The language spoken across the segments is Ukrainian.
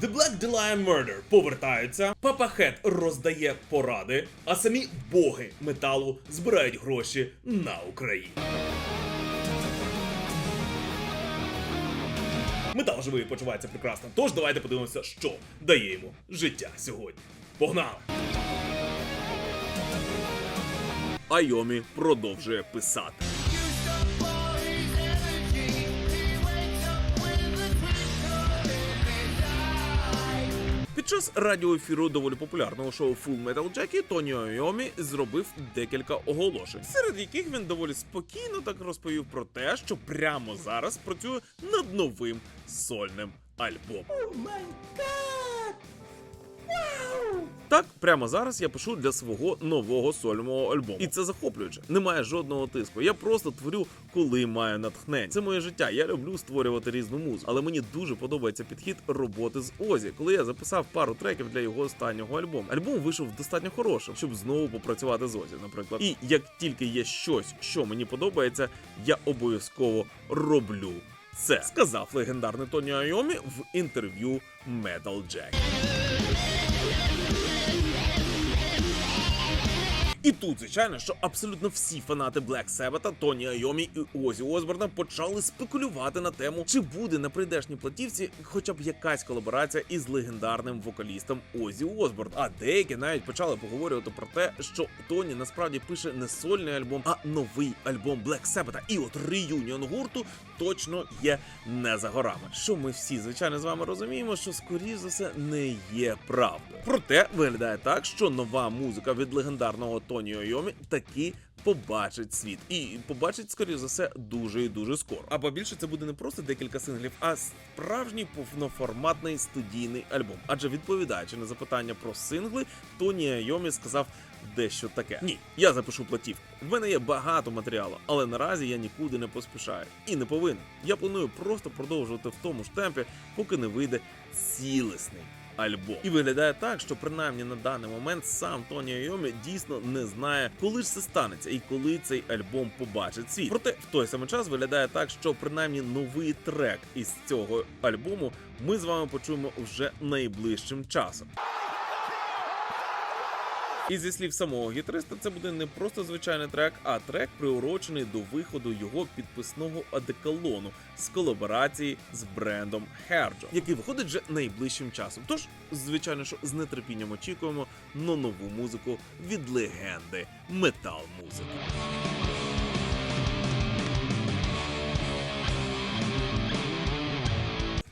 The Black Dahlia Murder повертаються, Папа Хет роздає поради, а самі боги металу збирають гроші на Україну. Метал живий почувається прекрасно. Тож давайте подивимося, що дає йому життя сьогодні. Погнали! Айомі продовжує писати. Під час радіоефіру доволі популярного шоу Full Metal Jacket Тоні Айомі зробив декілька оголошень, серед яких він доволі спокійно так розповів про те, що прямо зараз працює над новим сольним альбомом. Так, прямо зараз я пишу для свого нового сольного альбому. І це захоплююче. Немає жодного тиску. Я просто творю, коли маю натхнення. Це моє життя. Я люблю створювати різну музику. Але мені дуже подобається підхід роботи з Озі, коли я записав пару треків для його останнього альбому. Альбом вийшов достатньо хорошим, щоб знову попрацювати з Озі, наприклад. І як тільки є щось, що мені подобається, я обов'язково роблю. Це сказав легендарний Тоні Айомі в інтерв'ю Metal Jack. І тут, звичайно, що абсолютно всі фанати Black Sabbath, Тоні Айомі і Озі Осборна почали спекулювати на тему, чи буде на прийдешній платівці хоча б якась колаборація із легендарним вокалістом Озі Осборн. А деякі навіть почали поговорювати про те, що Тоні насправді пише не сольний альбом, а новий альбом Black Sabbath. І от реюніон гурту точно є не за горами. Що ми всі, звичайно, з вами розуміємо, що скоріш за все не є правдою. Проте виглядає так, що нова музика від легендарного Тоні Ойомі таки побачить світ, і побачить, скоріш за все, дуже і дуже скоро. А побільше це буде не просто декілька синглів, а справжній повноформатний студійний альбом. Адже відповідаючи на запитання про сингли, Тоні Айомі сказав дещо таке: Ні, я запишу платівку. В мене є багато матеріалу, але наразі я нікуди не поспішаю і не повинен. Я планую просто продовжувати в тому ж темпі, поки не вийде цілісний. Альбом і виглядає так, що принаймні на даний момент сам Тоні Айомі дійсно не знає, коли ж це станеться і коли цей альбом побачить світ. Проте в той самий час виглядає так, що принаймні новий трек із цього альбому ми з вами почуємо вже найближчим часом. І зі слів самого гітариста, це буде не просто звичайний трек, а трек приурочений до виходу його підписного одеколону з колаборації з брендом Herjo, який виходить вже найближчим часом. Тож, звичайно, що з нетерпінням очікуємо на нову музику від легенди метал музики.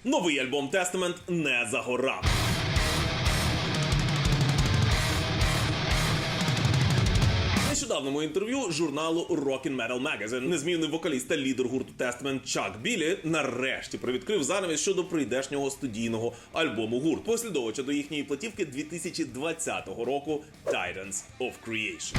Новий альбом Testament не за горами. Нещодавному інтерв'ю журналу Rockin' Metal Magazine незмінний вокаліст та лідер гурту Testament Чак Білі нарешті привідкрив занавіс щодо прийдешнього студійного альбому гурт, послідовуючи до їхньої платівки 2020 року Titans of Creation.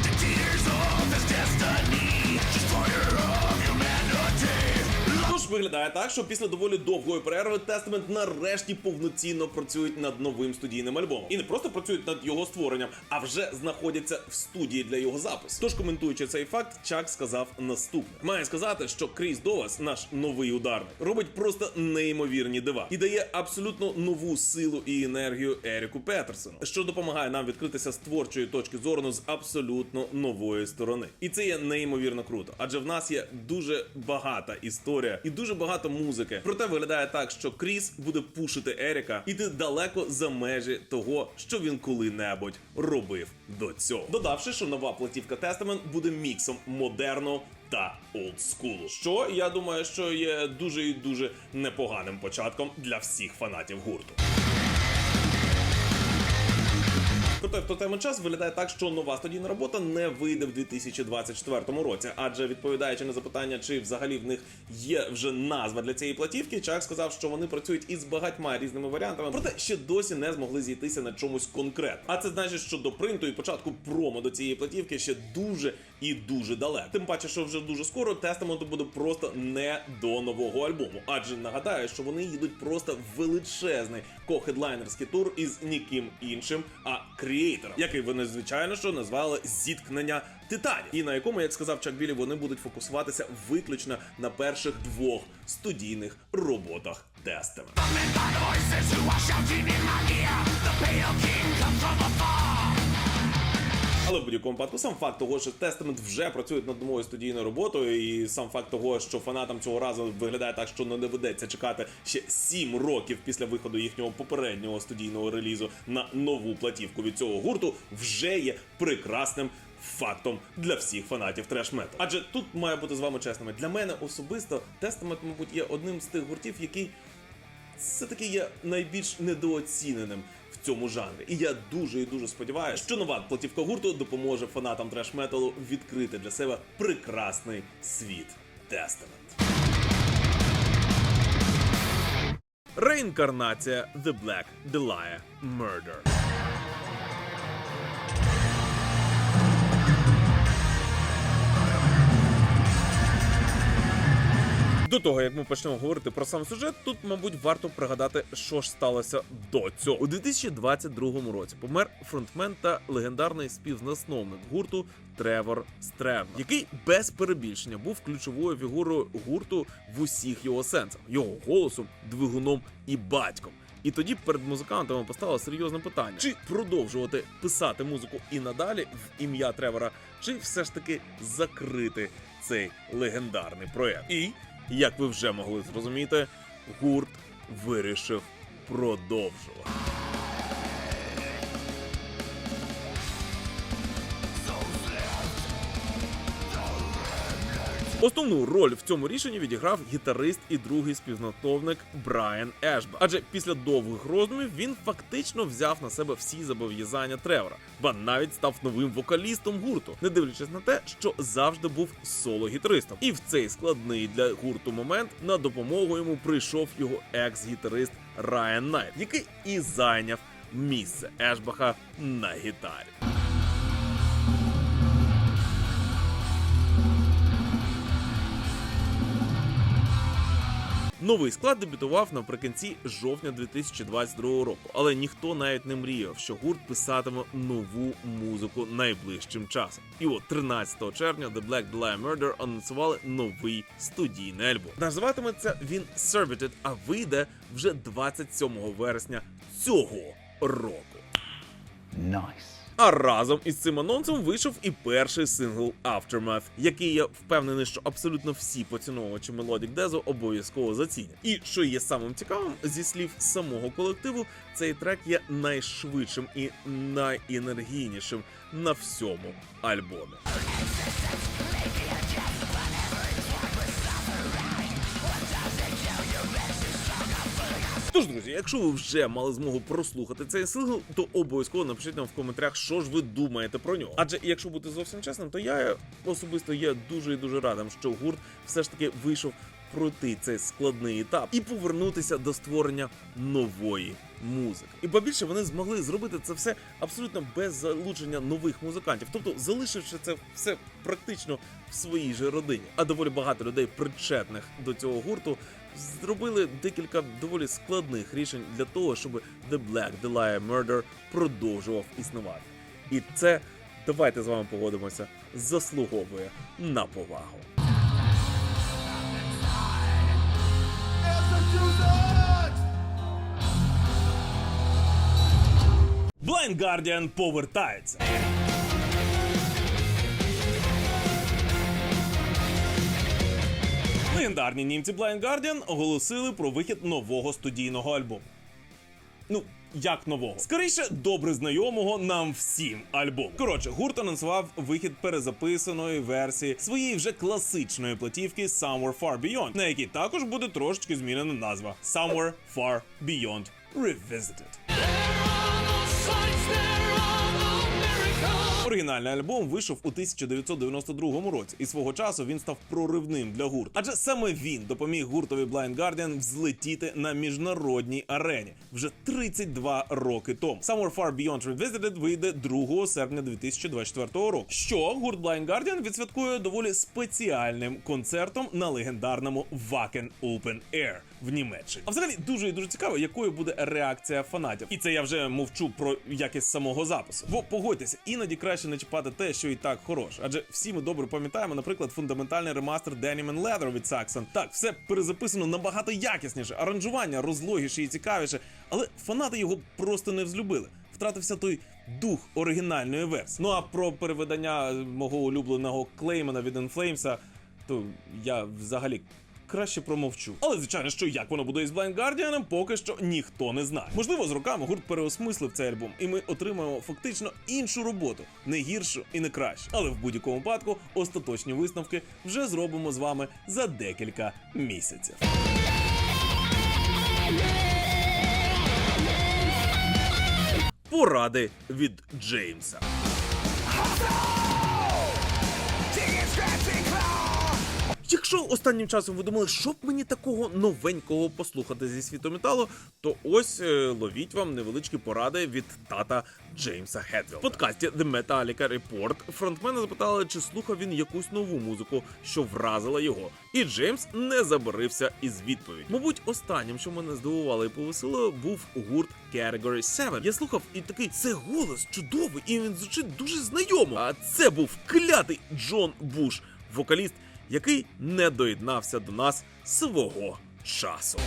Виглядає так, що після доволі довгої перерви Testament нарешті повноцінно працюють над новим студійним альбомом. І не просто працюють над його створенням, а вже знаходяться в студії для його запису. Тож, коментуючи цей факт, Чак сказав наступне: має сказати, що Кріс Довас, наш новий ударник, робить просто неймовірні дива і дає абсолютно нову силу і енергію Еріку Петерсону, що допомагає нам відкритися з творчої точки зору з абсолютно нової сторони. І це є неймовірно круто, адже в нас є дуже багата історія і дуже багато музики. Проте виглядає так, що Кріс буде пушити Еріка іти далеко за межі того, що він коли-небудь робив до цього. Додавши, що нова платівка Testament буде міксом модерного та олдскулу. Що я думаю, що є дуже і дуже непоганим початком для всіх фанатів гурту. Проте в той самий час виглядає так, що нова студійна робота не вийде в 2024 році. Адже відповідаючи на запитання, чи взагалі в них є вже назва для цієї платівки, Чак сказав, що вони працюють із багатьма різними варіантами, проте ще досі не змогли зійтися на чомусь конкретно. А це значить, що до принту і початку промо до цієї платівки ще дуже і дуже далеко. Тим паче, що вже дуже скоро тестаменту буде просто не до нового альбому. Адже нагадаю, що вони їдуть просто в величезний ко-хедлайнерський тур із ніким іншим, а Creator, який вони звичайно що назвали зіткнення титанів, і на якому, як сказав Чак Білі, вони будуть фокусуватися виключно на перших двох студійних роботах Testament. Але в будь-якому випадку сам факт того, що Testament вже працюють над новою студійною роботою, і сам факт того, що фанатам цього разу виглядає так, що не доведеться чекати ще 7 років після виходу їхнього попереднього студійного релізу на нову платівку від цього гурту, вже є прекрасним. Фактом для всіх фанатів треш-мету. Адже тут має бути з вами чесними. Для мене особисто Testament, мабуть, є одним з тих гуртів, який все-таки є найбільш недооціненим цьому жанрі. І я дуже і дуже сподіваюся, що нова платівка гурту допоможе фанатам треш-металу відкрити для себе прекрасний світ Testament. Реінкарнація The Black Dahlia Murder. До того як ми почнемо говорити про сам сюжет, тут, мабуть, варто пригадати, що ж сталося до цього. У 2022 році помер фронтмен та легендарний співзасновник гурту Тревор Стрем, який без перебільшення був ключовою фігурою гурту в усіх його сенсах, його голосом, двигуном і батьком. І тоді перед музикантами постало серйозне питання: чи продовжувати писати музику і надалі в ім'я Тревора, чи все ж таки закрити цей легендарний проект. І як ви вже могли зрозуміти, гурт вирішив продовжувати. Основну роль в цьому рішенні відіграв гітарист і другий співзнатовник Брайан Ешба. Адже після довгих роздумів він фактично взяв на себе всі зобов'язання Тревора, ба навіть став новим вокалістом гурту, не дивлячись на те, що завжди був соло-гітаристом. І в цей складний для гурту момент на допомогу йому прийшов його екс-гітарист Райан Найт, який і зайняв місце Ешбаха на гітарі. Новий склад дебютував наприкінці жовтня 2022 року, але ніхто навіть не мріяв, що гурт писатиме нову музику найближчим часом. І от 13 червня The Black Dahlia Murder анонсували новий студійний альбом. Називатиметься він Servited, а вийде вже 27 вересня цього року. Nice. А разом із цим анонсом вийшов і перший сингл Aftermath, який я впевнений, що абсолютно всі поціновувачі Melodic Death обов'язково зацінять. І що є самим цікавим, зі слів самого колективу, цей трек є найшвидшим і найенергійнішим на всьому альбомі. Тож, друзі, якщо ви вже мали змогу прослухати цей сингл, то обов'язково напишіть нам в коментарях, що ж ви думаєте про нього. Адже якщо бути зовсім чесним, то я особисто є дуже і дуже радим, що гурт все ж таки вийшов пройти цей складний етап і повернутися до створення нової музики. І побільше вони змогли зробити це все абсолютно без залучення нових музикантів, тобто залишивши це все практично в своїй же родині. А доволі багато людей, причетних до цього гурту, зробили декілька доволі складних рішень для того, щоб The Black Dahlia Murder продовжував існувати. І це давайте з вами погодимося, заслуговує на повагу. Blind Guardian повертається. Легендарні німці Blind Guardian оголосили про вихід нового студійного альбому. Ну, як нового? Скоріше, добре знайомого нам всім альбому. Коротше, гурт анонсував вихід перезаписаної версії своєї вже класичної платівки Somewhere Far Beyond, на якій також буде трошечки змінена назва Somewhere Far Beyond Revisited. Оригінальний альбом вийшов у 1992 році, і свого часу він став проривним для гурту. Адже саме він допоміг гуртові Blind Guardian взлетіти на міжнародній арені вже 32 роки тому. Somewhere Far Beyond Revisited вийде 2 серпня 2024 року. Що гурт Blind Guardian відсвяткує доволі спеціальним концертом на легендарному Wacken Open Air в Німеччині. А взагалі дуже і дуже цікаво, якою буде реакція фанатів. І це я вже мовчу про якість самого запису. Бо погодьтеся, іноді краще не чіпати те, що і так хороше. Адже всі ми добре пам'ятаємо, наприклад, фундаментальний ремастер Denim Leather від Saxon. Так, все перезаписано набагато якісніше, аранжування розлогіше і цікавіше, але фанати його просто не взлюбили. втратився той дух оригінальної версії. Ну а про перевидання мого улюбленого клеймена від Inflames, то я взагалі. Краще промовчу. Але звичайно, що як воно буде із Blind Guardian, поки що ніхто не знає. Можливо, з роками гурт переосмислив цей альбом, і ми отримаємо фактично іншу роботу, не гіршу і не кращу. Але в будь-якому випадку остаточні висновки вже зробимо з вами за декілька місяців. Поради від Джеймса. Якщо останнім часом ви думали, що б мені такого новенького послухати зі світу металу, то ось е, ловіть вам невеличкі поради від тата Джеймса Хедвілда. В подкасті The Metallica Report фронтмена запитали, чи слухав він якусь нову музику, що вразила його. І Джеймс не забарився із відповідь. Мабуть, останнім, що мене здивувало і повеселило, був гурт Category 7. Я слухав і такий це голос чудовий, і він звучить дуже знайомо. А це був клятий Джон Буш, вокаліст який не доєднався до нас свого часу.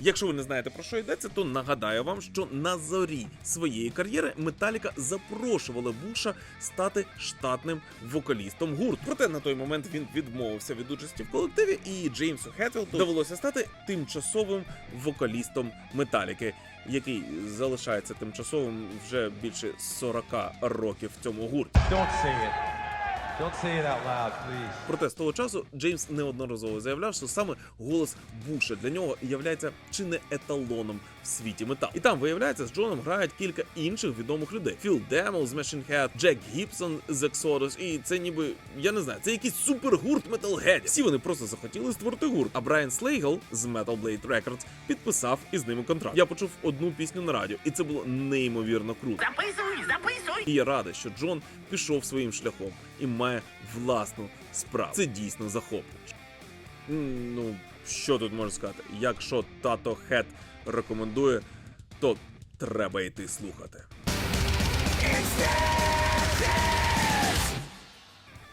Якщо ви не знаєте про що йдеться, то нагадаю вам, що на зорі своєї кар'єри Металіка запрошувала Буша стати штатним вокалістом гурт. Проте на той момент він відмовився від участі в колективі, і Джеймсу Хетфілду довелося стати тимчасовим вокалістом Металіки, який залишається тимчасовим вже більше 40 років в цьому гурті. Don't say it. Проте з того часу Джеймс неодноразово заявляв, що саме голос Буша для нього являється чи не еталоном в світі метал. І там виявляється, з Джоном грають кілька інших відомих людей: Філ Демол з Machine Head, Джек Гібсон з Exodus, і це ніби я не знаю, це якийсь супергурт металгедів. Всі вони просто захотіли створити гурт. А Брайан Слейгл з Metal Blade Records підписав із ними контракт. Я почув одну пісню на радіо, і це було неймовірно круто. Записуй, записуй! І я радий, що Джон пішов своїм шляхом і має власну справу. Це дійсно захоплююче. Ну, що тут можна сказати? Якщо тато Хет рекомендує, то треба йти слухати.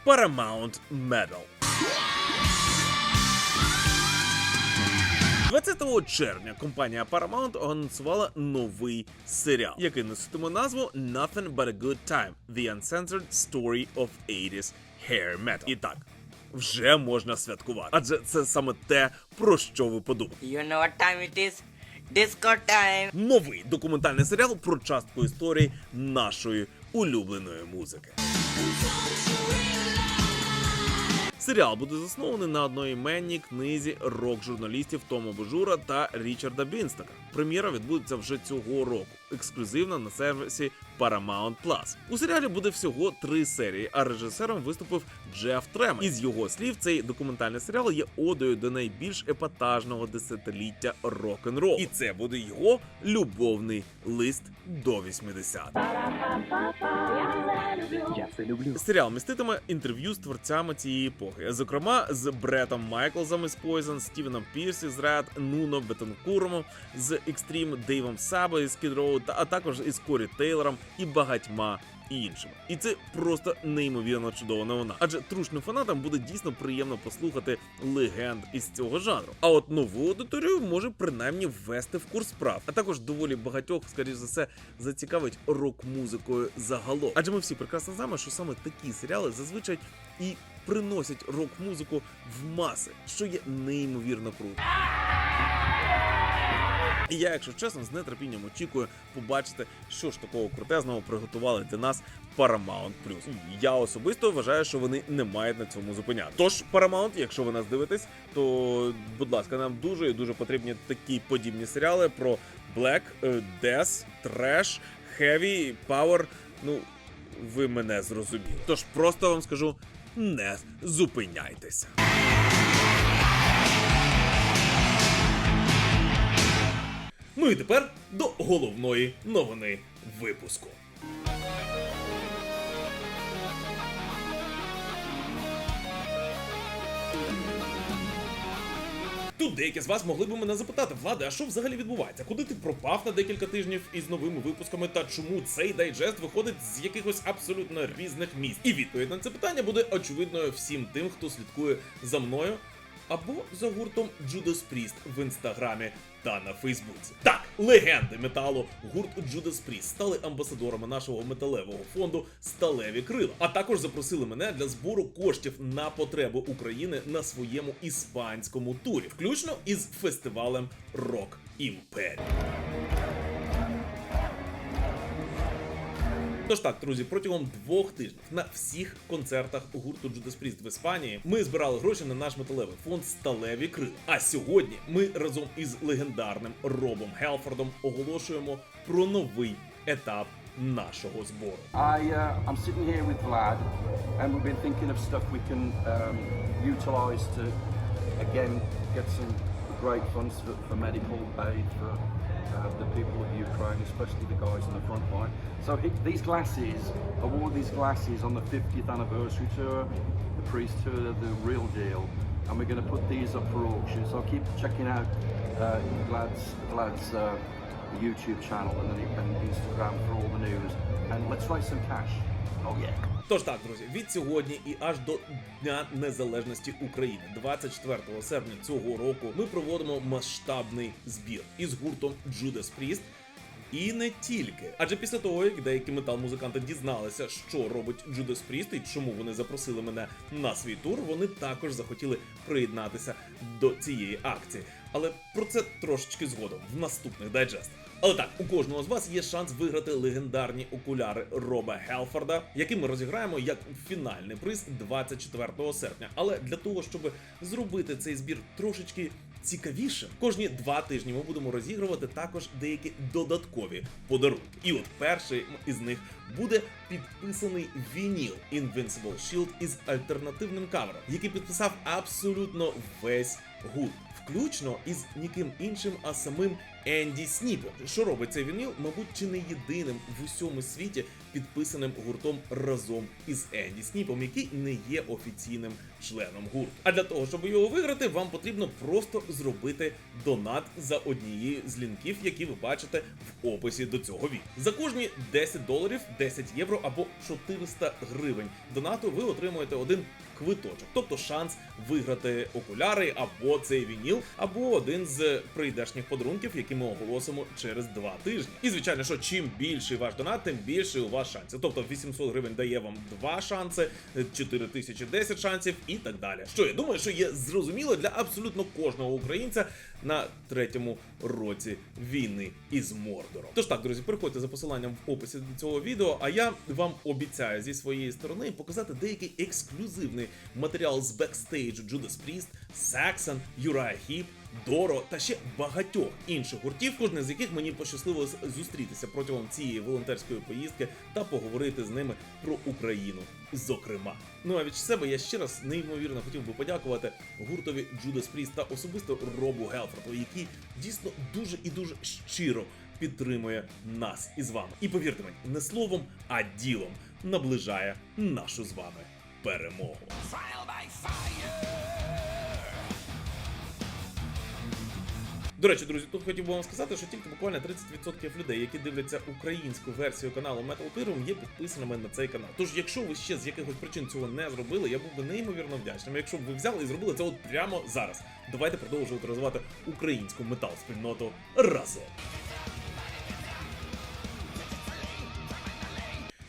Paramount Medal. 20 червня компанія Paramount анонсувала новий серіал, який носитиме назву Nothing But a Good Time – The Uncensored Story of 80s Hair Metal. І так, вже можна святкувати, адже це саме те, про що ви подумали. You know what time it is? Disco time! Новий документальний серіал про частку історії нашої улюбленої музики. Серіал буде заснований на одноіменній книзі рок-журналістів Тома Божура та Річарда Бінстака. Прем'єра відбудеться вже цього року, ексклюзивно на сервісі Paramount Plus. У серіалі буде всього три серії, а режисером виступив Джеф Тремер. Із його слів, цей документальний серіал є одою до найбільш епатажного десятиліття рок-н-рол. І це буде його любовний лист до 80 Я це люблю. Серіал міститиме інтерв'ю з творцями цієї епохи, зокрема з Бретом Майклзом із Poison, Стівеном Пірсі з Red, Нуно Бетонкуром з Extreme, Дейвом Сабо із та а також із Корі Тейлором і багатьма іншими. І це просто неймовірно чудова новина. Адже трушним фанатам буде дійсно приємно послухати легенд із цього жанру. А от нову аудиторію може принаймні ввести в курс справ, а також доволі багатьох, скоріш за все, зацікавить рок-музикою загалом. Адже ми всі прекрасно знаємо, що саме такі серіали зазвичай і приносять рок-музику в маси, що є неймовірно круто. І я, якщо чесно, з нетерпінням очікую побачити, що ж такого крутезного приготували для нас Paramount+. Я особисто вважаю, що вони не мають на цьому зупиняти. Тож, Paramount, якщо ви нас дивитесь, то будь ласка, нам дуже і дуже потрібні такі подібні серіали про Black, е, Death, Trash, Heavy, Power. Ну, ви мене зрозуміли. Тож просто вам скажу: не зупиняйтеся. Ну і тепер до головної новини випуску. Тут деякі з вас могли б мене запитати, Влади, а що взагалі відбувається? Куди ти пропав на декілька тижнів із новими випусками? Та чому цей дайджест виходить з якихось абсолютно різних місць? І відповідь на це питання буде очевидною всім тим, хто слідкує за мною або за гуртом Judas Priest в інстаграмі та на Фейсбуці. Так, легенди металу гурт Judas Priest стали амбасадорами нашого металевого фонду Сталеві крила, а також запросили мене для збору коштів на потреби України на своєму іспанському турі, включно із фестивалем Рок Імперія. Тож так, друзі, протягом двох тижнів на всіх концертах гурту Judas Priest в Іспанії ми збирали гроші на наш металевий фонд Сталеві крила. А сьогодні ми разом із легендарним Робом Гелфордом оголошуємо про новий етап нашого збору. I, uh, I'm sitting here with Vlad, and we've been thinking of stuff we can um, utilise to, again, get some great funds for, for medical aid for uh, the people of Ukraine, especially the guys on the front line. So he, these glasses, I wore these glasses on the 50th anniversary tour, the priest tour, the real deal. And we're going to put these up for auction. So I'll keep checking out uh, Glad's, Vlad's uh, YouTube channel and then and Instagram for all the news. And let's raise some cash. Yeah. Тож так, друзі, від сьогодні і аж до Дня Незалежності України, 24 серпня цього року, ми проводимо масштабний збір із гуртом Judas Priest. І не тільки, адже після того, як деякі метал-музиканти дізналися, що робить Judas Priest і чому вони запросили мене на свій тур, вони також захотіли приєднатися до цієї акції. Але про це трошечки згодом в наступних дайджестах. Але так, у кожного з вас є шанс виграти легендарні окуляри Роба Гелфорда, які ми розіграємо як фінальний приз 24 серпня. Але для того, щоб зробити цей збір трошечки цікавішим, кожні два тижні ми будемо розігрувати також деякі додаткові подарунки. І от перший із них буде підписаний вініл Invincible Shield із альтернативним кавером, який підписав абсолютно весь гурт включно із ніким іншим, а самим Енді Сніпом. Що робить цей вініл, мабуть, чи не єдиним в усьому світі підписаним гуртом разом із Енді Сніпом, який не є офіційним членом гурту. А для того, щоб його виграти, вам потрібно просто зробити донат за однією з лінків, які ви бачите в описі до цього відео. За кожні 10 доларів, 10 євро або 400 гривень донату ви отримуєте один квиточок, тобто шанс виграти окуляри або цей вініл, або один з прийдешніх подарунків, які ми оголосимо через два тижні. І звичайно, що чим більший ваш донат, тим більше у вас шансів. Тобто 800 гривень дає вам два шанси, 4 тисячі 10 шансів і так далі. Що я думаю, що є зрозуміло для абсолютно кожного українця на третьому році війни із Мордором. Тож так, друзі, переходьте за посиланням в описі до цього відео. А я вам обіцяю зі своєї сторони показати деякий ексклюзивний матеріал з бекстейджу Judas Priest, Saxon, Uriah Heep, Доро та ще багатьох інших гуртів, кожне з яких мені пощасливо зустрітися протягом цієї волонтерської поїздки та поговорити з ними про Україну. Зокрема, ну а від себе я ще раз неймовірно хотів би подякувати гуртові Judas Priest та особисто Робу Гелфорту, який дійсно дуже і дуже щиро підтримує нас із вами. І повірте мені, не словом, а ділом наближає нашу з вами перемогу. До речі, друзі, тут хотів би вам сказати, що тільки буквально 30% людей, які дивляться українську версію каналу Metal Pyrum, є підписаними на цей канал. Тож, якщо ви ще з якихось причин цього не зробили, я був би неймовірно вдячним. Якщо б ви взяли і зробили це от прямо зараз. Давайте продовжувати розвивати українську метал спільноту разом.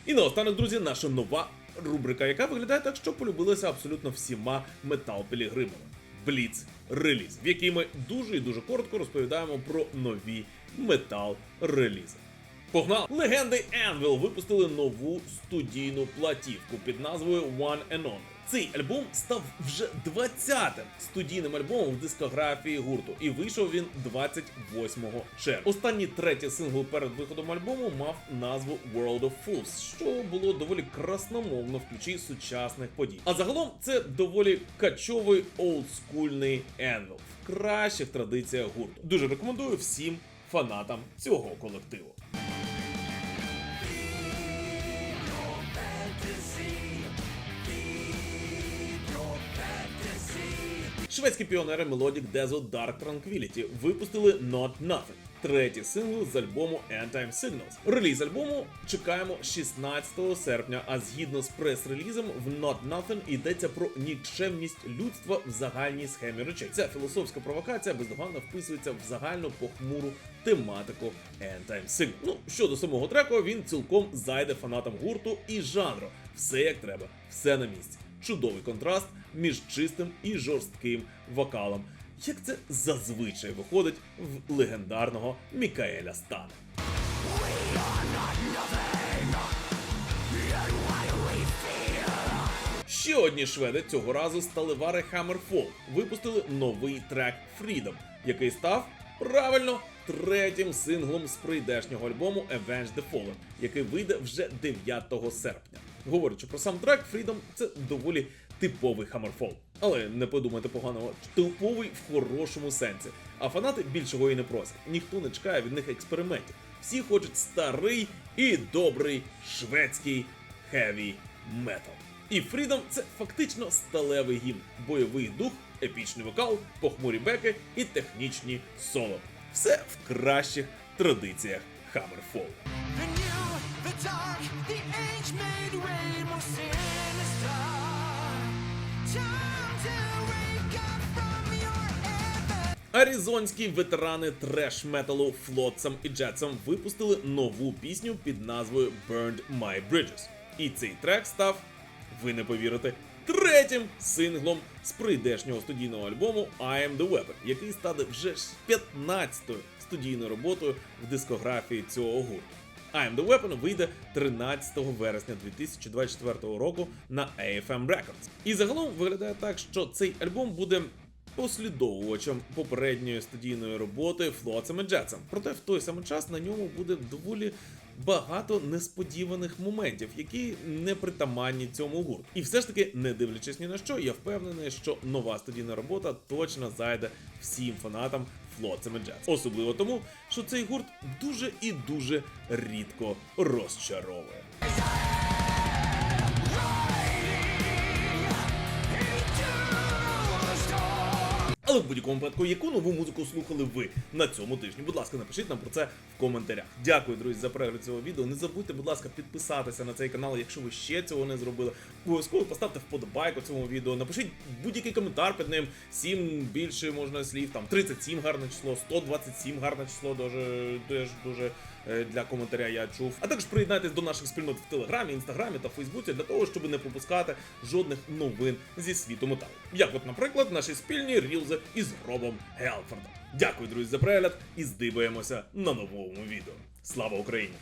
І наостанок, друзі, наша нова рубрика, яка виглядає так, що полюбилася абсолютно всіма метал-пілігримами. Бліц реліз, в якій ми дуже і дуже коротко розповідаємо про нові метал-релізи. Погнали! Легенди Anvil випустили нову студійну платівку під назвою One and Only. Цей альбом став вже 20-тим студійним альбомом в дискографії гурту, і вийшов він 28 червня. Останній третій сингл перед виходом альбому мав назву World of Fools, що було доволі красномовно в ключі сучасних подій. А загалом це доволі качовий олдскульний Anvil в кращих традиціях гурту. Дуже рекомендую всім фанатам цього колективу. Шведські піонери Melodic Desert Dark Tranquility випустили Not Nothing. Третій сингл з альбому End Time Signals. Реліз альбому чекаємо 16 серпня. А згідно з прес-релізом, в Not Nothing йдеться про нікчемність людства в загальній схемі речей. Ця філософська провокація бездоганно вписується в загальну похмуру тематику End Time Signal. Ну щодо самого треку, він цілком зайде фанатам гурту і жанру. Все як треба, все на місці. Чудовий контраст між чистим і жорстким вокалом, як це зазвичай виходить в легендарного Мікаеля Стана. Ще одні шведи цього разу сталевари Hammerfall випустили новий трек Freedom, який став правильно третім синглом з прийдешнього альбому Avenge the Fallen, який вийде вже 9 серпня. Говорячи про сам трек, Freedom це доволі типовий Hammerfall. Але не подумайте поганого, типовий в хорошому сенсі. А фанати більшого і не просять. Ніхто не чекає від них експериментів. Всі хочуть старий і добрий шведський хеві метал. І Freedom – це фактично сталевий гімн, бойовий дух, епічний вокал, похмурі беки і технічні соло. Все в кращих традиціях Hammerfall. Аризонські ветерани треш металу Флотсам і Джетсам випустили нову пісню під назвою Burned My Bridges. І цей трек став, ви не повірите, третім синглом з прийдешнього студійного альбому I Am The Weapon, який стане вже ж 15-ю студійною роботою в дискографії цього гурту. I Am The Weapon вийде 13 вересня 2024 року на AFM Records. І загалом виглядає так, що цей альбом буде послідовувачем попередньої студійної роботи Флоцем і Джетсом. Проте в той самий час на ньому буде доволі багато несподіваних моментів, які не притаманні цьому гурту. І все ж таки, не дивлячись ні на що, я впевнений, що нова студійна робота точно зайде всім фанатам Флоцем Джаз. Особливо тому, що цей гурт дуже і дуже рідко розчаровує. Але в будь-якому випадку, яку нову музику слухали ви на цьому тижні? Будь ласка, напишіть нам про це в коментарях. Дякую, друзі, за перегляд цього відео. Не забудьте, будь ласка, підписатися на цей канал, якщо ви ще цього не зробили. Обов'язково поставте вподобайку цьому відео. Напишіть будь-який коментар під ним. 7 більше можна слів, там 37 гарне число, 127 гарне число, дуже дуже е, для коментаря я чув. А також приєднайтесь до наших спільнот в Телеграмі, Інстаграмі та Фейсбуці для того, щоб не пропускати жодних новин зі світу металу. Як от, наприклад, наші спільні рілзи із Робом Гелфордом. Дякую, друзі, за перегляд і здибаємося на новому відео. Слава Україні!